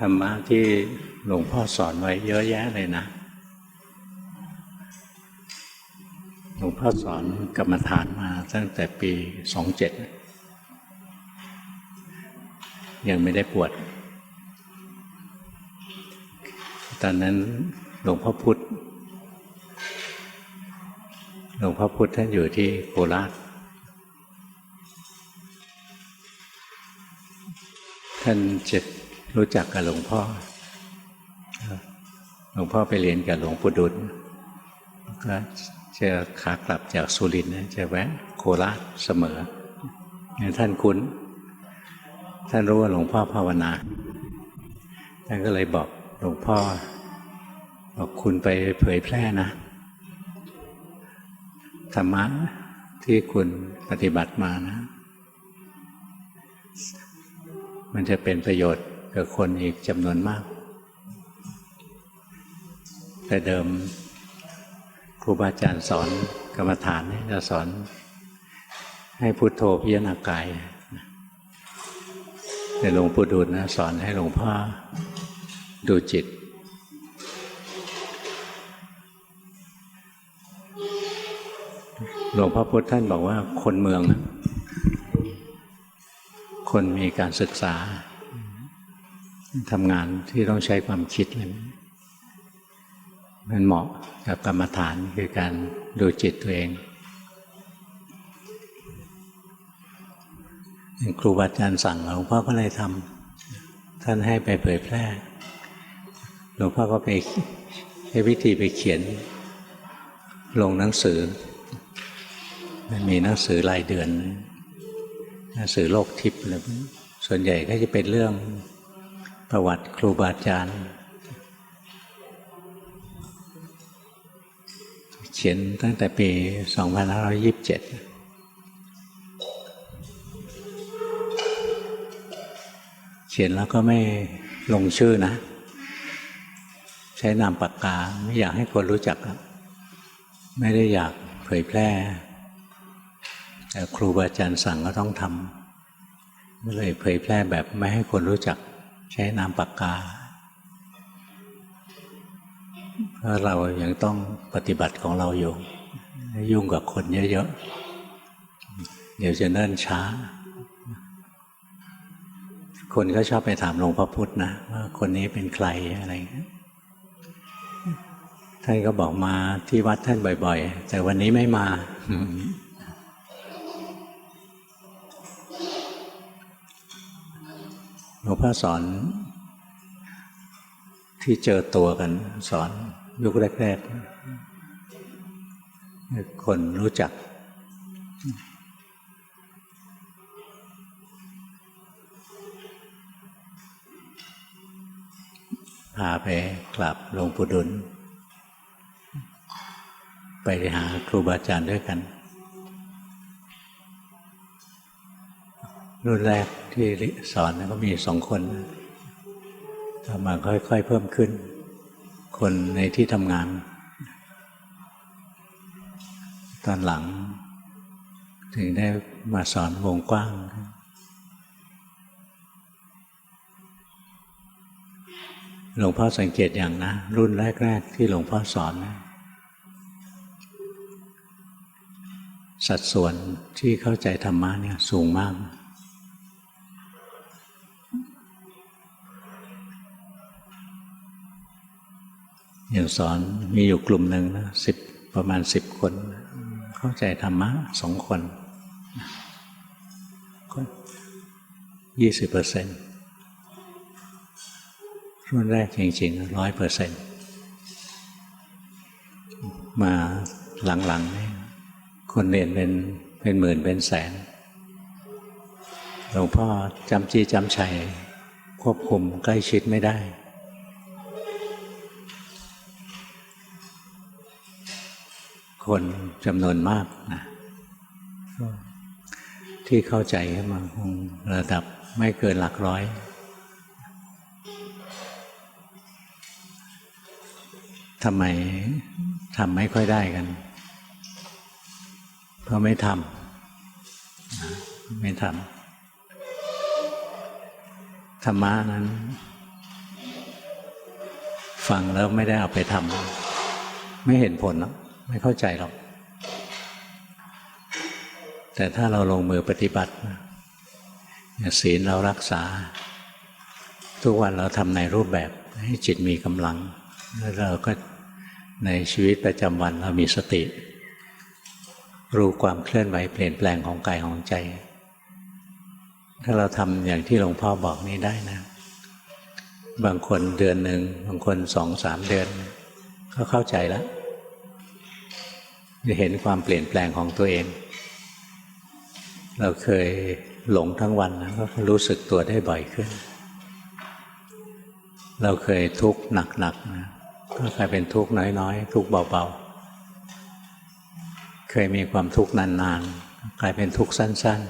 ธรรมะที่หลวงพ่อสอนไว้เยอะแยะเลยนะ หลวงพ่อสอนกรรมฐานมาตั้งแต่ปีสองเจ็ดยังไม่ได้ปวด ตอนนั้นหลวงพ่อพุธหลวงพ่อพุธท่านอยู่ที่โคราชท่านเจะ รู้จักกับหลวงพ่อ หลวงพ่อไปเรียนกับหลวงปู่ดุลก็จะขากลับจากสุรินทร์นะจะแวะโคราชเสมอ ท่านคุ้น ท่านรู้ว่าหลวงพ่อภาวนา ท่านก็เลยบอกหลวงพ่อ บอกคุณไปเผยแพร่นะธรรมะที่คุณปฏิบัติมานะ มันจะเป็นประโยชน์ กับคนอีกจำนวนมาก แต่เดิมครูบาอาจารย์สอนกรรมฐานจะสอน ให้พุโทโธพิจารณากายแต่หลวงปู่ดูลนะสอนให้หลวงพ่อดูจิต หลวงพ่อพุทธท่านบอกว่าคนเมือง คนมีการศึกษา ทำงานที่ต้องใช้ความคิดเลยมันเหมาะกับกรรมฐานคือการดูจิตตัวเองครูบาอาจารย์สั่งหลวงพ่อก็เลยทำท่านให้ไปเผยแพร่หลวงพ่อก็ไปใช้วิธีไปเขียน ลงหนังสือ มันมีหนังสือรายเดือน หนังสือโลกทิพย์อะไรส่วนใหญ่ก็จะเป็นเรื่อง ประวัติครูบาอาจารย์ เขียนตั้งแต่ปี 2527เขียนแล้วก็ไม่ลงชื่อนะ ใช้นามปากกาไม่อยากให้คนรู้จัก ไม่ได้อยากเผยแพร่ แต่ครูบาอาจารย์สั่งก็ต้องทำก็เลยเผยแพร่แบบไม่ให้คนรู้จัก ใช้นามปากกา เพราะเรายังต้องปฏิบัติของเราอยู่ ยุ่งกับคนเยอะๆ เดี๋ยวจะเนิ่นช้า คนก็ชอบไปถามหลวงพ่อพุธนะว่าคนนี้เป็นใครอะไรท่านก็บอกมาที่วัดท่านบ่อย ๆ แต่วันนี้ไม่มา หลวงพ่อสอน ที่เจอตัวกัน สอนยุคแรกๆ คนรู้จัก พาไปกราบหลวงปู่ดุล ไปหาครูบาอาจารย์ด้วยกัน รุ่นแรกที่สอนก็มีสองคนต่อมาค่อยๆเพิ่มขึ้น คนในที่ทำงาน ตอนหลัง ถึงได้มาสอนวงกว้างหลวงพ่อสังเกตอย่างนะ รุ่นแรก ๆ ที่หลวงพ่อสอนนะสัดส่วนที่เข้าใจธรรมะเนี่ยสูงมาก อย่างสอนมีอยู่กลุ่มหนึ่งนะสิบประมาณสิบคน เข้าใจธรรมะสองคนยี่สิบเปอร์เซ็นต์รุ่นแรกจริงๆร้อยเปอร์เซ็นต์มาหลังๆนี่คนเรียนเป็นเป็นหมื่นเป็นแสนหลวงพ่อจำจี้จำชัยควบคุมใกล้ชิดไม่ได้ คนจำนวนมากนะที่เข้าใจมาคงระดับไม่เกินหลักร้อย ทำไมทำไม่ค่อยได้กัน เพราะไม่ทำไม่ทำธรรมะนั้น ฟังแล้วไม่ได้เอาไปทำไม่เห็นผลหรอก ไม่เข้าใจหรอก แต่ถ้าเราลงมือปฏิบัติอย่างศีลเรารักษา ทุกวันเราทำในรูปแบบให้จิตมีกำลัง แล้วเราก็ในชีวิตประจำวันเรามีสติ รู้ความเคลื่อนไหวเปลี่ยนแปลงของกายของใจ ถ้าเราทำอย่างที่หลวงพ่อบอกนี้ได้นะ บางคนเดือนหนึ่งบางคนสองสามเดือน ก็เข้าใจแล้ว จะเห็นความเปลี่ยนแปลงของตัวเอง เราเคยหลงทั้งวันนะก็รู้สึกตัวได้บ่อยขึ้น เราเคยทุกข์หนักๆนะก็กลายเป็นทุกข์น้อยๆ ทุกข์เบาๆ เคยมีความทุกข์นานๆ กลายเป็นทุกข์สั้น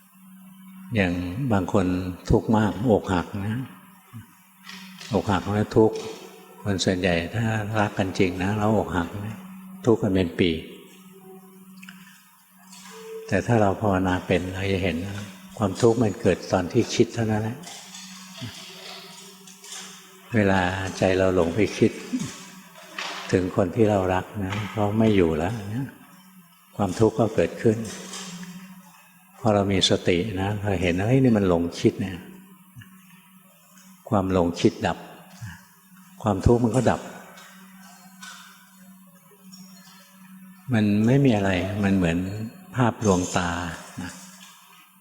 ๆ อย่างบางคนทุกข์มากอกหักนะอกหักแล้วทุกข์คนส่วนใหญ่ถ้ารักกันจริงนะแล้วอกหักนะ ทุกข์กันเป็นปี แต่ถ้าเราภาวนาเป็นเราจะเห็น ความทุกข์มันเกิดตอนที่คิดเท่านั้นแหละเวลาใจเราหลงไปคิด ถึงคนที่เรารักนะเขาไม่อยู่แล้วนะความทุกข์ก็เกิดขึ้น พอเรามีสตินะเราเห็นว่าเฮ้ยนี่มันหลงคิดเนี่ย ความหลงคิดดับ ความทุกข์มันก็ดับ มันไม่มีอะไร มันเหมือนภาพลวงตานะ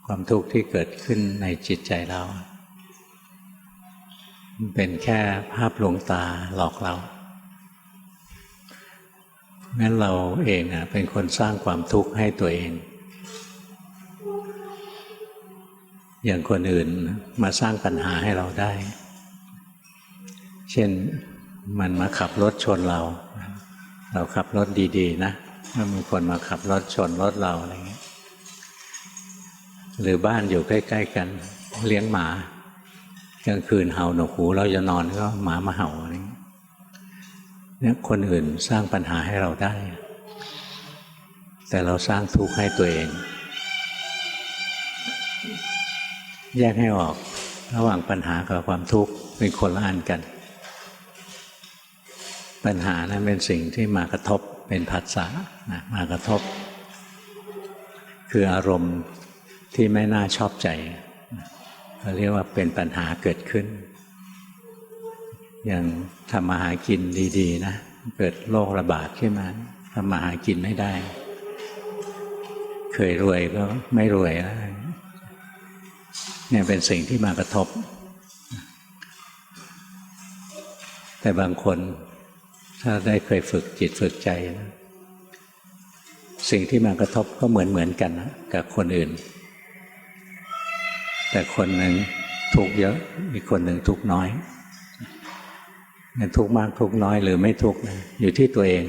ความทุกข์ที่เกิดขึ้นในจิตใจเรามันเป็นแค่ภาพลวงตาหลอกเรางั้นเราเองนะเป็นคนสร้างความทุกข์ให้ตัวเอง อย่างคนอื่นมาสร้างปัญหาให้เราได้ เช่นมันมาขับรถชนเรา เราขับรถดี ๆ นะ ถ้ามีคนมาขับรถชนรถเราอะไรเงี้ยหรือบ้านอยู่ใกล้ ๆ กัน เลี้ยงหมากลางคืนเห่าหนวกหูเราจะนอนก็หมามาเห่าอะไรเงี้ยเนี่ยคนอื่นสร้างปัญหาให้เราได้ แต่เราสร้างทุกข์ให้ตัวเอง แยกให้ออกระหว่างปัญหากับความทุกข์เป็นคนละอันกัน ปัญหานั้นเป็นสิ่งที่มากระทบ เป็นผัสสะนะมากระทบ คืออารมณ์ที่ไม่น่าชอบใจเขาเรียกว่าเป็นปัญหาเกิดขึ้น อย่างทำมาหากินดีๆนะ เกิดโรคระบาดขึ้นมาทำมาหากินไม่ได้ เคยรวยก็ไม่รวยแล้วเนี่ยเป็นสิ่งที่มากระทบ แต่บางคน ถ้าได้เคยฝึกจิตฝึกใจนะสิ่งที่มากระทบก็เหมือนเหมือนกันนะกับคนอื่น แต่คนหนึ่งทุกเยอะ อีกคนหนึ่งทุกน้อยมันทุกมากทุกน้อยหรือไม่ทุกนะอยู่ที่ตัวเอง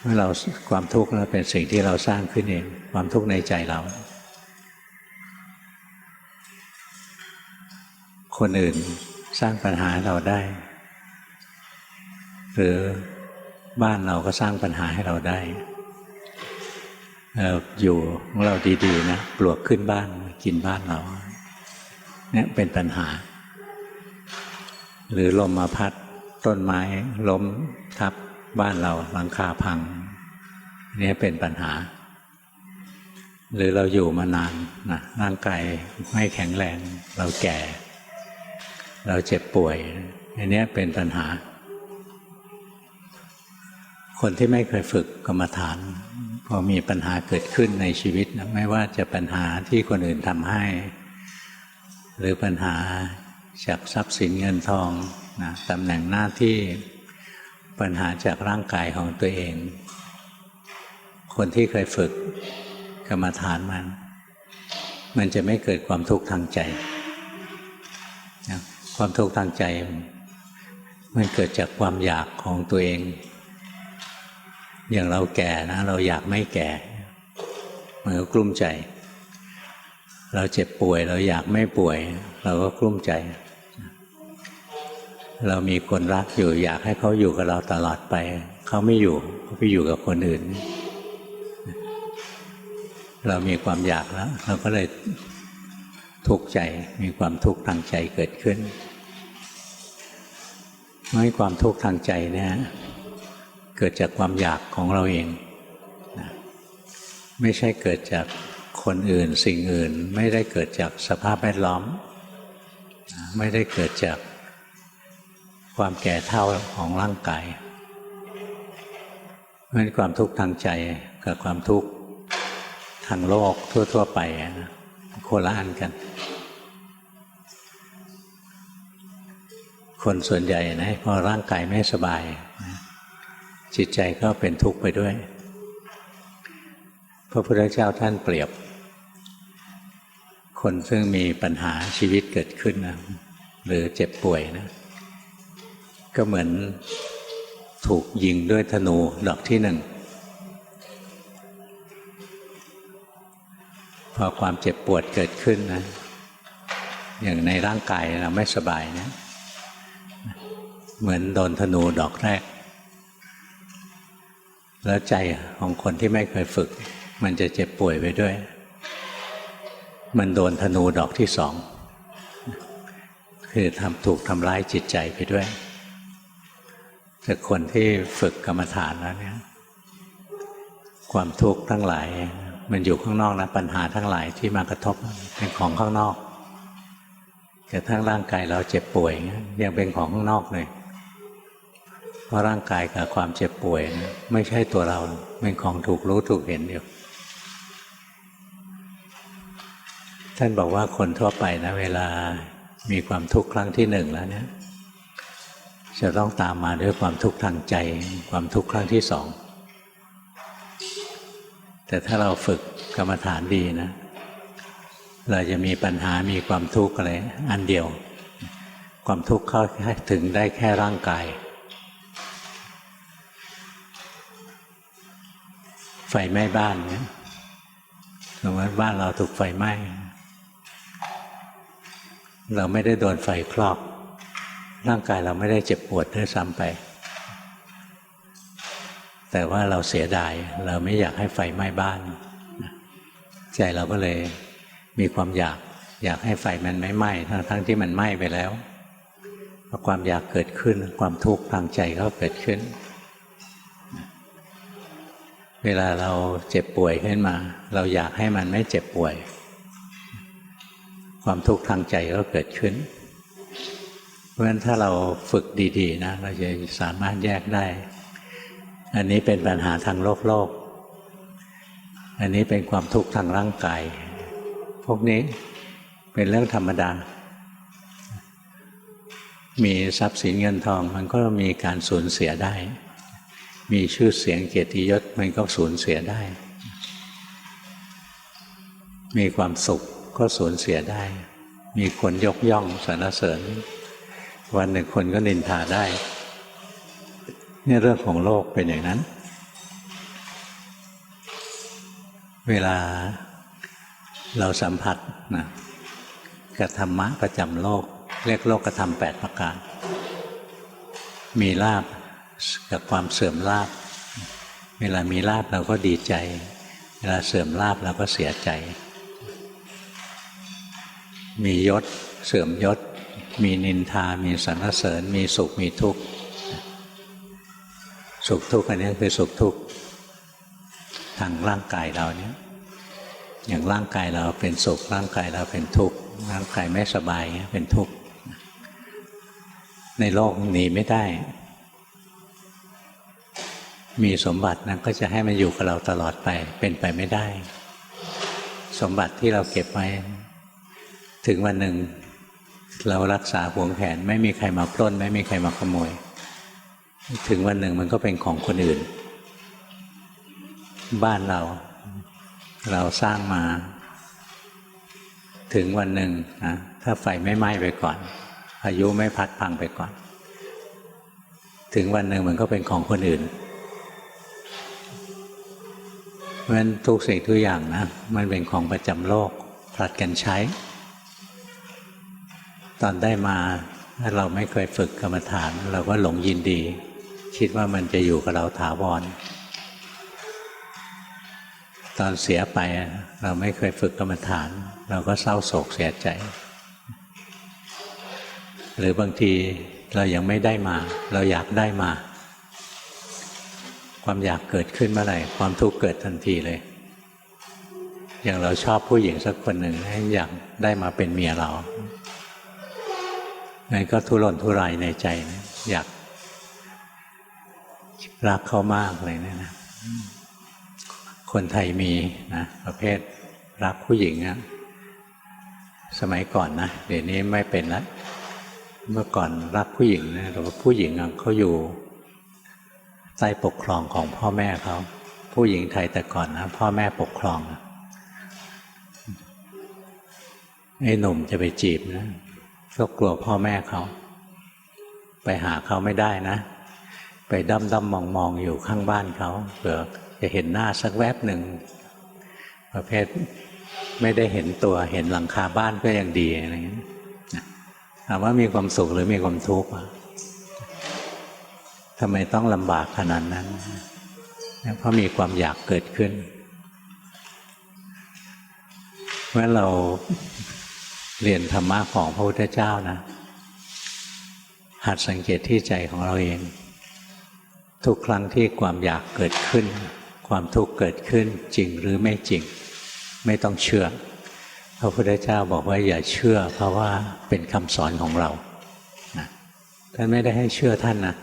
เมื่อเราความทุกข์นั้นเป็นสิ่งที่เราสร้างขึ้นเอง ความทุกข์ในใจเรา คนอื่นสร้างปัญหาเราได้ หรือบ้านเราก็สร้างปัญหาให้เราได้อยู่ของเราดีๆนะปลวกขึ้นบ้านกินบ้านเราเนี่ยเป็นปัญหา หรือลมมาพัดต้นไม้ล้มทับบ้านเราหลังคาพังนี่เป็นปัญหา หรือเราอยู่มานานนะร่างกายไม่แข็งแรง เราแก่ เราเจ็บป่วยอันนี้เป็นปัญหา คนที่ไม่เคยฝึกกรรมฐาน พอมีปัญหาเกิดขึ้นในชีวิตนะไม่ว่าจะปัญหาที่คนอื่นทำให้ หรือปัญหาจากทรัพย์สินเงินทองนะตำแหน่งหน้าที่ปัญหาจากร่างกายของตัวเอง คนที่เคยฝึกกรรมฐานมัน มันจะไม่เกิดความทุกข์ทางใจนะความทุกข์ทางใจ มันเกิดจากความอยากของตัวเอง อย่างเราแก่นะ เราอยากไม่แก่มันก็กลุ้มใจ เราเจ็บป่วย เราอยากไม่ป่วย เราก็กลุ้มใจ เรามีคนรักอยู่อยากให้เขาอยู่กับเราตลอดไป เขาไม่อยู่เขาไปอยู่กับคนอื่น เรามีความอยากแล้ว เราก็เลยทุกข์ใจมีความทุกข์ทางใจเกิดขึ้นเพราะฉะนั้นความทุกข์ทางใจเนี่ย เกิดจากความอยากของเราเองนะไม่ใช่เกิดจากคนอื่นสิ่งอื่นไม่ได้เกิดจากสภาพแวดล้อมนะไม่ได้เกิดจากความแก่เท่าของร่างกายเพราะฉะนั้นความทุกข์ทางใจกับความทุกข์ทางโลกทั่ว ๆ ไปนะโคละอันกัน คนส่วนใหญ่นะพอร่างกายไม่สบาย จิตใจก็เป็นทุกข์ไปด้วย พระพุทธเจ้าท่านเปรียบ คนซึ่งมีปัญหาชีวิตเกิดขึ้นนะหรือเจ็บป่วยนะ ก็เหมือนถูกยิงด้วยธนูดอกที่หนึ่งพอความเจ็บปวดเกิดขึ้นนะ อย่างในร่างกายเราไม่สบายเนะเหมือนโดนธนูดอกแรก แล้วใจของคนที่ไม่เคยฝึก มันจะเจ็บป่วยไปด้วย มันโดนธนูดอกที่สอง คือทำถูกทำร้ายจิตใจไปด้วย แต่คนที่ฝึกกรรมฐานแล้วเนี่ยความทุกข์ทั้งหลาย มันอยู่ข้างนอกนะปัญหาทั้งหลายที่มากระทบเป็นของข้างนอกแต่ทั้งร่างกายเราเจ็บป่วยยังเป็นของข้างนอกเลย เพราะร่างกายกับความเจ็บป่วยนะไม่ใช่ตัวเราเป็นของถูกรู้ถูกเห็นอยู่ ท่านบอกว่าคนทั่วไปนะ เวลามีความทุกข์ครั้งที่หนึ่งแล้วเนี่ยจะต้องตามมาด้วยความทุกข์ทางใจ ความทุกข์ครั้งที่สอง แต่ถ้าเราฝึกกรรมฐานดีนะ เราจะมีปัญหามีความทุกข์อะไรอันเดียว ความทุกข์เข้าถึงได้แค่ร่างกาย ไฟไหม้บ้านเนี่ยสมมติบ้านเราถูกไฟไหม้ เราไม่ได้โดนไฟคลอก ร่างกายเราไม่ได้เจ็บปวดด้วยซ้ำไป แต่ว่าเราเสียดาย เราไม่อยากให้ไฟไหม้บ้าน ใจเราก็เลยมีความอยากอยากให้ไฟมันไม่ไหม้ทั้งทั้งที่มันไหม้ไปแล้วพอความอยากเกิดขึ้น ความทุกข์ทางใจก็เกิดขึ้น วลาเราเจ็บป่วยขึ้นมา เราอยากให้มันไม่เจ็บป่วย ความทุกข์ทางใจก็เกิดขึ้น เพราะฉะนั้นถ้าเราฝึกดี ๆ นะ เราจะสามารถแยกได้ อันนี้เป็นปัญหาทางโลกโลก อันนี้เป็นความทุกข์ทางร่างกาย พวกนี้เป็นเรื่องธรรมดา มีทรัพย์สินเงินทองมันก็มีการสูญเสียได้ มีชื่อเสียงเกียรติยศมันก็สูญเสียได้ มีความสุขก็สูญเสียได้ มีคนยกย่องสรรเสริญ วันหนึ่งคนก็นินทาได้เนี่ยเรื่องของโลกเป็นอย่างนั้น เวลาเราสัมผัสนะกับธรรมะประจำโลก เรียกโลกกระทำแปดประการ มีลาบ กับความเสื่อมลาบ เวลามีลาบเราก็ดีใจ เวลาเสื่อมลาบเราก็เสียใจ มียศเสื่อมยศ มีนินทา มีสรรเสริญ มีสุข มีทุกข์ สุขทุกข์อันนี้คือสุขทุกข์ทางร่างกายเราเนี่ยอย่างร่างกายเราเป็นสุข ร่างกายเราเป็นทุกข์ ร่างกายไม่สบายเป็นทุกข์ ในโลกหนีไม่ได้ มีสมบัตินั้นก็จะให้มันอยู่กับเราตลอดไป เป็นไปไม่ได้ สมบัติที่เราเก็บไว้ ถึงวันหนึ่ง เรารักษาหวงแขน ไม่มีใครมาปล้น ไม่มีใครมาขโมย ถึงวันหนึ่งมันก็เป็นของคนอื่น บ้านเรา เราสร้างมา ถึงวันหนึ่งนะถ้าไฟไม่ไหม้ไปก่อนพายุไม่พัดพังไปก่อน ถึงวันหนึ่งมันก็เป็นของคนอื่น ราะฉะนั้นทุกสิ่งทุกอย่างนะมันเป็นของประจำโลกผลัดกันใช้ ตอนได้มาถ้าเราไม่เคยฝึกกรรมฐาน เราก็หลงยินดี คิดว่ามันจะอยู่กับเราถาวร ตอนเสียไปเราไม่เคยฝึกกรรมฐาน เราก็เศร้าโศกเสียใจ หรือบางทีเรายังไม่ได้มา เราอยากได้มา ความอยากเกิดขึ้นเมื่อไหร่ความทุกข์เกิดทันทีเลย อย่างเราชอบผู้หญิงสักคนหนึ่งให้อยากได้มาเป็นเมียเรานั่นก็ทุรนทุรายในใจนะอยากรักเขามากเลยเนี่ยนะคนไทยมีนะประเภทรักผู้หญิงอะสมัยก่อนนะเดี๋ยวนี้ไม่เป็นแล้วเมื่อก่อนรักผู้หญิงนะแต่ว่าผู้หญิงเขาอยู่ ใต้ปกครองของพ่อแม่เขา ผู้หญิงไทยแต่ก่อนนะพ่อแม่ปกครองนะไอ้หนุ่มจะไปจีบนะก็กลัวพ่อแม่เขา ไปหาเขาไม่ได้นะ ไปด้อมด้อมมองมองอยู่ข้างบ้านเขาเผื่อจะเห็นหน้าสักแวบหนึ่งประเภทไม่ได้เห็นตัวเห็นหลังคาบ้านก็ยังดีอะไรอย่างนี้ถามว่ามีความสุขหรือมีความทุกข์ ทำไมต้องลำบากขนาดนั้น เพราะมีความอยากเกิดขึ้นเมื่อเราเรียนธรรมะของพระพุทธเจ้านะ หัดสังเกตที่ใจของเราเอง ทุกครั้งที่ความอยากเกิดขึ้น ความทุกข์เกิดขึ้นจริงหรือไม่จริง ไม่ต้องเชื่อ พระพุทธเจ้าบอกว่าอย่าเชื่อ เพราะว่าเป็นคำสอนของเราท่านไม่ได้ให้เชื่อท่านนะ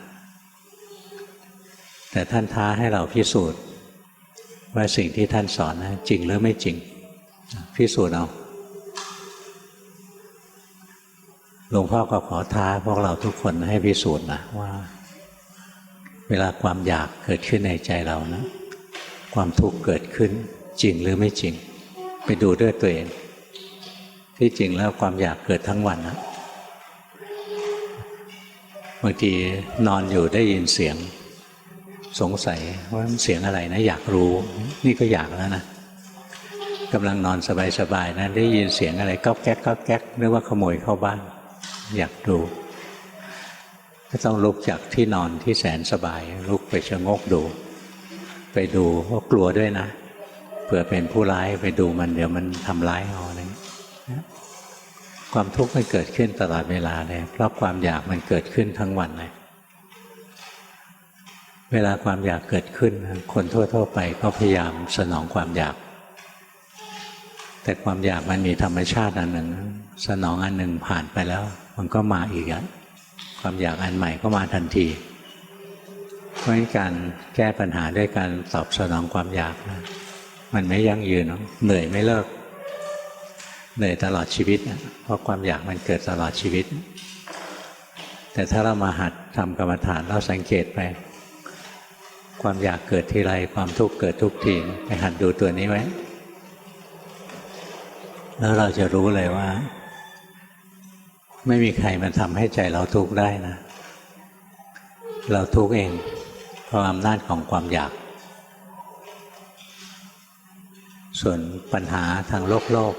แต่ท่านท้าให้เราพิสูจน์ ว่าสิ่งที่ท่านสอนนะจริงหรือไม่จริง พิสูจน์เอาหลวงพ่อก็ขอท้าพวกเราทุกคนให้พิสูจน์นะว่า เวลาความอยากเกิดขึ้นในใจเรานะ ความทุกข์เกิดขึ้นจริงหรือไม่จริง ไปดูด้วยตัวเอง ที่จริงแล้วความอยากเกิดทั้งวันนะบางทีนอนอยู่ได้ยินเสียง สงสัยว่ามันเสียงอะไรนะ อยากรู้ นี่ก็อยากแล้วนะกำลังนอนสบายๆนะได้ยินเสียงอะไรก็แก๊กก็แก๊กนึกว่าขโมยเข้าบ้าน อยากดูก็ต้องลุกจากที่นอนที่แสนสบาย ลุกไปชะงกดู ไปดูว่ากลัวด้วยนะเผื่อเป็นผู้ร้ายไปดูมันเดี๋ยวมันทำร้ายเอาอะไรความทุกข์มันเกิดขึ้นตลอดเวลาเลยเพราะความอยากมันเกิดขึ้นทั้งวันเลย เวลาความอยากเกิดขึ้น คนทั่ว ๆ ไปก็พยายามสนองความอยาก แต่ความอยากมันมีธรรมชาติอันหนึ่ง สนองอันหนึ่งผ่านไปแล้ว มันก็มาอีกแล้วความอยากอันใหม่ก็มาทันที เพราะฉะนั้นการแก้ปัญหาด้วยการตอบสนองความอยากนะมันไม่ยั่งยืนเหนื่อยไม่เลิก เหนื่อยตลอดชีวิตเพราะความอยากมันเกิดตลอดชีวิต แต่ถ้าเรามาหัดทำกรรมฐานเราสังเกตไป ความอยากเกิดทีไรความทุกข์เกิดทุกทีไปหัดดูตัวนี้ไว้ แล้วเราจะรู้เลยว่า ไม่มีใครมันทำให้ใจเราทุกข์ได้นะ เราทุกข์เองเพราะอำนาจของความอยาก ส่วนปัญหาทางโลกโลก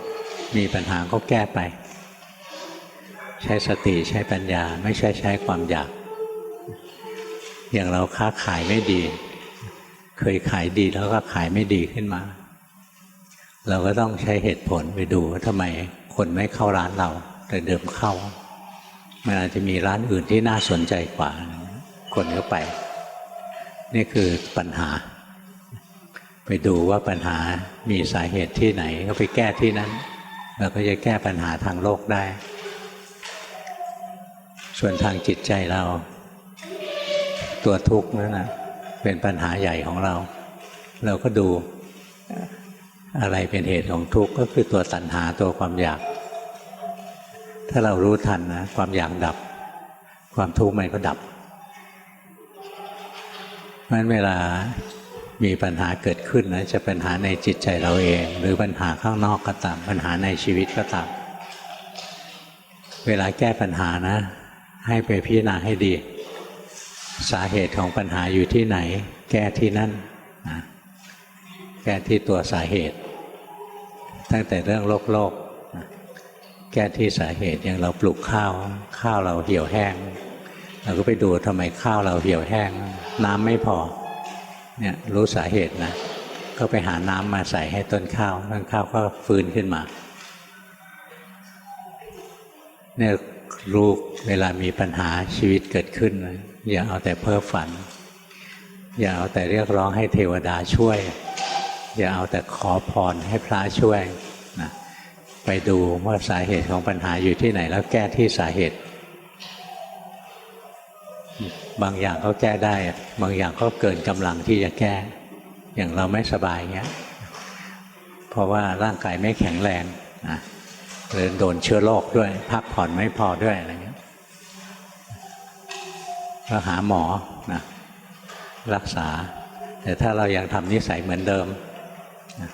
มีปัญหาก็แก้ไป ใช้สติใช้ปัญญาไม่ใช่ใช้ความอยากอย่างเราค้าขายไม่ดี เคยขายดีแล้วก็ขายไม่ดีขึ้นมา เราก็ต้องใช้เหตุผลไปดูว่าทำไมคนไม่เข้าร้านเรา แต่เดิมเข้า มันอาจจะมีร้านอื่นที่น่าสนใจกว่า คนก็ไป นี่คือปัญหา ไปดูว่าปัญหามีสาเหตุที่ไหน ก็ไปแก้ที่นั้น เราก็จะแก้ปัญหาทางโลกได้ ส่วนทางจิตใจเรา ตัวทุกข์นั่นนะ เป็นปัญหาใหญ่ของเรา เราก็ดูอะไรเป็นเหตุของทุกข์ก็คือตัวตัณหาตัวความอยาก ถ้าเรารู้ทันนะความอยากดับ ความทุกข์มันก็ดับเพราะฉะนั้นเวลามีปัญหาเกิดขึ้นนะจะปัญหาในจิตใจเราเอง หรือปัญหาข้างนอกก็ตามปัญหาในชีวิตก็ตามเวลาแก้ปัญหานะ ให้ไปพิจารณาให้ดี สาเหตุของปัญหาอยู่ที่ไหน แก้ที่นั่นนะแก้ที่ตัวสาเหตุ ตั้งแต่เรื่องโลกโลกนะแก้ที่สาเหตุอย่างเราปลูกข้าว ข้าวเราเหี่ยวแห้ง เราก็ไปดูทำไมข้าวเราเหี่ยวแห้ง น้ำไม่พอเนี่ยรู้สาเหตุนะก็ไปหาน้ำมาใส่ให้ต้นข้าวต้นข้าวก็ฟื้นขึ้นมาเนี่ย รู้เวลามีปัญหาชีวิตเกิดขึ้น อย่าเอาแต่เพ้อฝัน อย่าเอาแต่เรียกร้องให้เทวดาช่วย อย่าเอาแต่ขอพรให้พระช่วยนะไปดูว่าสาเหตุของปัญหาอยู่ที่ไหน แล้วแก้ที่สาเหตุ บางอย่างก็แก้ได้ บางอย่างก็เกินกำลังที่จะแก้ อย่างเราไม่สบายเงี้ยเพราะว่าร่างกายไม่แข็งแรงนะ หรือโดนเชื้อโรคด้วย พักผ่อนไม่พอด้วยอะไรเงี้ยก็หาหมอนะรักษา แต่ถ้าเรายังทำนิสัยเหมือนเดิมนะ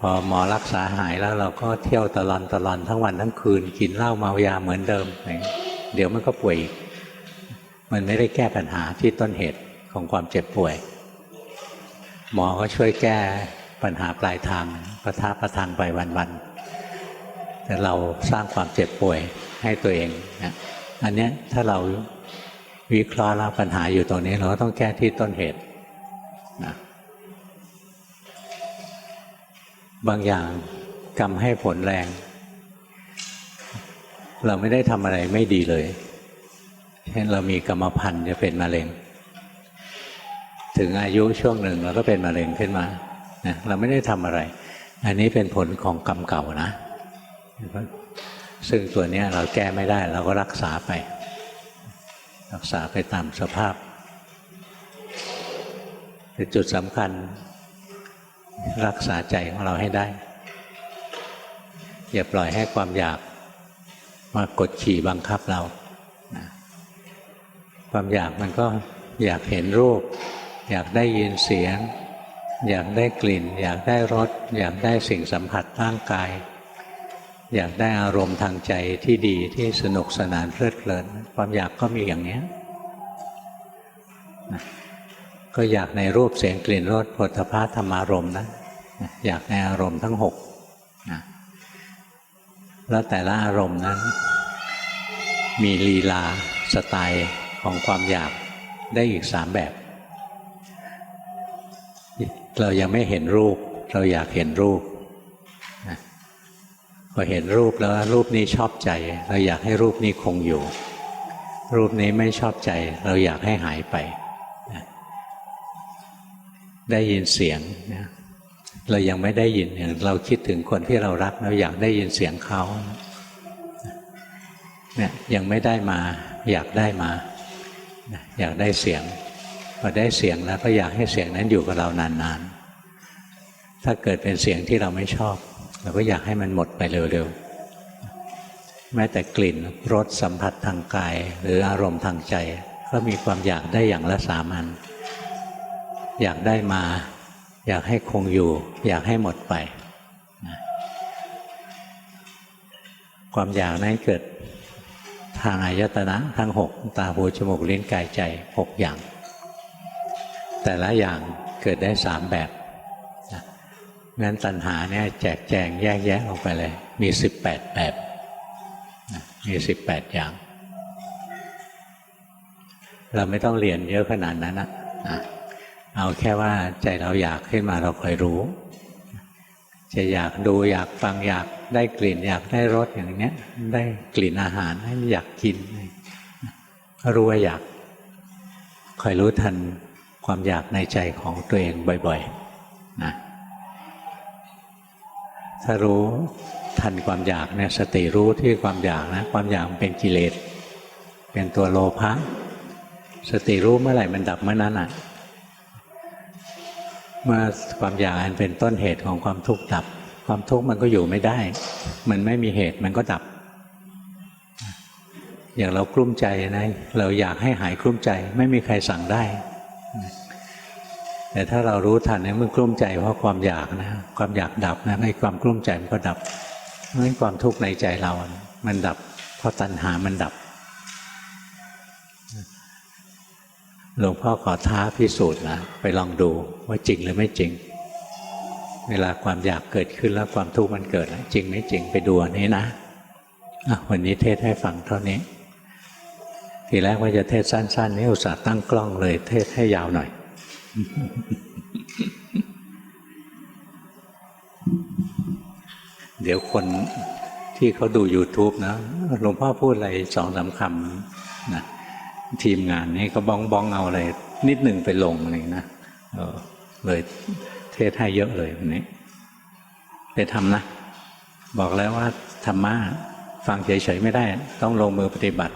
พอหมอรักษาหายแล้วเราก็เที่ยวตลอนตลอนทั้งวันทั้งคืน กินเหล้าเมายาเหมือนเดิม เดี๋ยวมันก็ป่วยอีกมันไม่ได้แก้ปัญหาที่ต้นเหตุของความเจ็บป่วย หมอก็ช่วยแก้ปัญหาปลายทางประทับประทังไปวันๆ แต่เราสร้างความเจ็บป่วยให้ตัวเองนะอันนี้ถ้าเราวิเคราะห์แล้วปัญหาอยู่ตรงนี้ เราก็ต้องแก้ที่ต้นเหตุนะบางอย่างกรรมให้ผลแรง เราไม่ได้ทำอะไรไม่ดีเลยเช่นเรามีกรรมพันธุ์จะเป็นมะเร็ง ถึงอายุช่วงหนึ่งเราก็เป็นมะเร็งขึ้นมานะเราไม่ได้ทำอะไร อันนี้เป็นผลของกรรมเก่านะ ซึ่งตัวนี้เราแก้ไม่ได้ เราก็รักษาไป รักษาไปตามสภาพแต่จุดสำคัญรักษาใจของเราให้ได้ อย่าปล่อยให้ความอยากมากดขี่บังคับเรา ความอยากมันก็อยากเห็นรูป อยากได้ยินเสียง อยากได้กลิ่น อยากได้รส อยากได้สิ่งสัมผัสร่างกาย อยากได้อารมณ์ทางใจที่ดีที่สนุกสนานเพลิดเพลิน ความอยากก็มีอย่างนี้นะก็อยากในรูปเสียงกลิ่นรสผลพาธรรมารมณ์นะอยากในอารมณ์ทั้งหกนะแล้วแต่ละอารมณ์นั้น มีลีลาสไตล์ของความอยากได้อีกสามแบบ เรายังไม่เห็นรูป เราอยากเห็นรูป พอเห็นรูปแล้วรูปนี้ชอบใจ เราอยากให้รูปนี้คงอยู่ รูปนี้ไม่ชอบใจ เราอยากให้หายไป ได้ยินเสียงเรายังไม่ได้ยินอย่างเราคิดถึงคนที่เรารักเราอยากได้ยินเสียงเขาเนี่ยยังไม่ได้มา อยากได้มาอยากได้เสียงพอได้เสียงแล้วก็อยากให้เสียงนั้นอยู่กับเรานานๆ ถ้าเกิดเป็นเสียงที่เราไม่ชอบ เราก็อยากให้มันหมดไปเร็วๆแม้แต่กลิ่นรสสัมผัสทางกาย หรืออารมณ์ทางใจ ก็มีความอยากได้อย่างละสามันอยากได้มา อยากให้คงอยู่ อยากให้หมดไป ความอยากนั้นเกิดทางอายตนะทั้งหกตาหูจมูกลิ้นกายใจหกอย่าง แต่ละอย่างเกิดได้สามแบบ งั้นตัณหาเนี่ยแจกแจงแยกแยะออกไปเลย มีสิบแปดแบบมีสิบแปดอย่าง เราไม่ต้องเรียนเยอะขนาดนั้นนะเอาแค่ว่าใจเราอยากขึ้นมาเราคอยรู้ จะอยากดูอยากฟังอยากได้กลิ่น อยากได้รสอย่างเนี้ย ได้กลิ่นอาหารอยากกินรู้ว่าอยากคอยรู้ทันความอยากในใจของตัวเองบ่อย ๆ นะ ถ้ารู้ทันความอยากเนี่ยสติรู้ที่ความอยากนะความอยากมันเป็นกิเลสเป็นตัวโลภะสติรู้เมื่อไหร่มันดับเมื่อนั้นอะเมื่อความอยากอันเป็นต้นเหตุของความทุกข์ดับ ความทุกข์มันก็อยู่ไม่ได้ มันไม่มีเหตุมันก็ดับ อย่างเรากลุ้มใจนะเราอยากให้หายกลุ้มใจ ไม่มีใครสั่งได้ แต่ถ้าเรารู้ทันเนี่ยมันกลุ้มใจเพราะความอยากนะความอยากดับนะไอ้ความกลุ้มใจมันก็ดับเพราะฉะนั้นความทุกข์ในใจเรา มันดับ เพราะตัณหามันดับหลวงพ่อขอท้าพิสูจน์นะไปลองดูว่าจริงหรือไม่จริง เวลาความอยากเกิดขึ้นแล้วความทุกข์มันเกิดจริงไม่จริงไปดูนี้นะะวันนี้เทศให้ฟังเท่านี้ทีแรกว่าจะเทศสั้นๆนี่อุตส่าห์ตั้งกล้องเลย เทศให้ยาวหน่อย เดี๋ยวคนที่เขาดู YouTube นะหลวงพ่อพูดอะไรสองสามคำนะทีมงานนี่ก็บ้องบ้องเอาอะไร นิดหนึ่งไปลงอะไรนะเออเลยเทศให้เยอะเลยวันนี้ ไปทำนะ บอกแล้วว่าธรรมะฟังเฉยๆไม่ได้ ต้องลงมือปฏิบัติ